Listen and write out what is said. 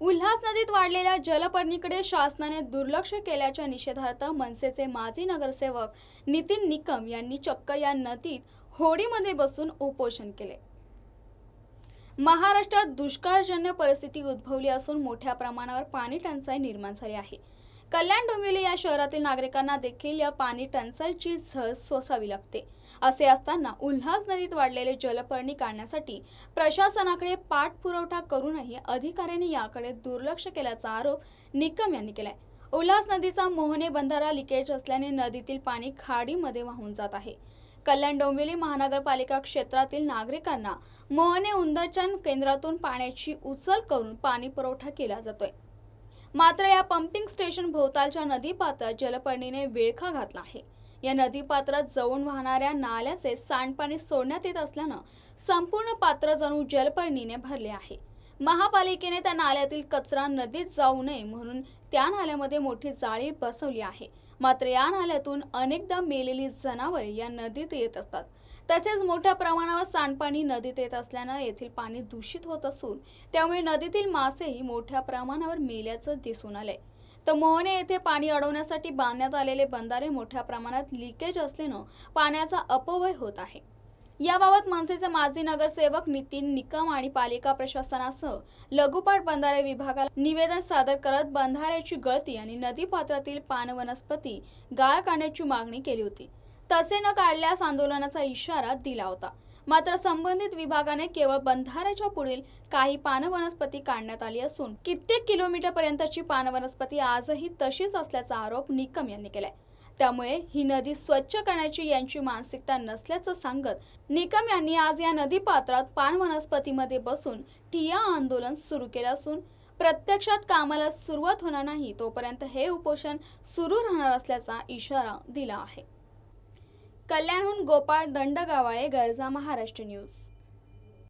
उल्हास नदीत वाढलेल्या जलपर्णीकडे शासनाने दुर्लक्ष केल्याच्या निषेधार्थ मनसेचे माजी नगरसेवक नितीन निकम यांनी चक्क या नदीत होडीमध्ये बसून उपोषण केले. महाराष्ट्रात दुष्काळजन्य परिस्थिती उद्भवली असून मोठ्या प्रमाणावर पाणी टंचाई निर्माण झाली आहे. कल्याण डोंबिवली या शहरातील नागरिकांना देखील या पाणी टंचाईची झळ सोसावी लागते. असे असताना उल्हास नदीत वाढलेले जलपर्णी काढण्यासाठी प्रशासनाकडे पाठपुरवठा करूनही अधिकाऱ्यांनी याकडे दुर्लक्ष केल्याचा आरोप निकम यांनी केलाय. उल्हास नदीचा मोहने बंधारा लिकेज असल्याने नदीतील पाणी खाडीमध्ये वाहून जात आहे. कल्याण डोंबिवली महानगरपालिका क्षेत्रातील नागरिकांना मोहने उंदरचन केंद्रातून पाण्याची उचल करून पाणी पुरवठा केला जातोय. मात्र या पंपिंग स्टेशन भोवतालच्या नदीपात्रात जलपर्णीने विळखा घातला आहे. या नदीपात्रात जवळून वाहणाऱ्या नाल्याचे सांडपाणी सोडण्यात येत असल्यानं संपूर्ण पात्र जणू जलपर्णीने भरले आहे. महापालिकेने त्या नाल्यातील कचरा नदीत जाऊ नये म्हणून त्या नाल्यामध्ये मोठी जाळी बसवली आहे. मात्र या नाल्यातून अनेकदा मेलेली जनावरे या नदीत येत असतात. तसेच मोठ्या प्रमाणावर सांडपाणी नदीत येत असल्यानं येथील पाणी दूषित होत असून त्यामुळे नदीतील मासेही मोठ्या प्रमाणावर मेल्याचं दिसून आलंय. तर मोहने येथे पाणी अडवण्यासाठी बांधण्यात आलेले बंधारे मोठ्या प्रमाणात लिकेज असल्यानं पाण्याचा अपव्यय होत आहे. याबाबत मनसेचे माजी नगरसेवक नितीन निकम आणि पालिका प्रशासनासह लघुपाट बंधारे विभागाला निवेदन सादर करत बंधाऱ्याची गळती आणि नदी पात्रातील पानवनस्पती गाळ काढण्याची मागणी केली होती. तसे न काढल्यास आंदोलनाचा इशारा दिला होता. मात्र संबंधित विभागाने केवळ बंधाऱ्याच्या पुढील काही पानवनस्पती काढण्यात आली असून कित्येक किलोमीटर पर्यंतची पानवनस्पती आजही तशीच असल्याचा आरोप निकम यांनी केलाय. त्यामुळे ही नदी स्वच्छ करण्याची यांची मानसिकता नसल्याचं सांगत निकम यांनी आज या नदीपात्रात पानवनस्पतीमध्ये बसून ठिया आंदोलन सुरू केलं असून प्रत्यक्षात कामाला सुरुवात होणार नाही तोपर्यंत हे उपोषण सुरू राहणार असल्याचा इशारा दिला आहे. कल्याणहून गोपाळ दंडगावाळे गरजा महाराष्ट्र न्यूज.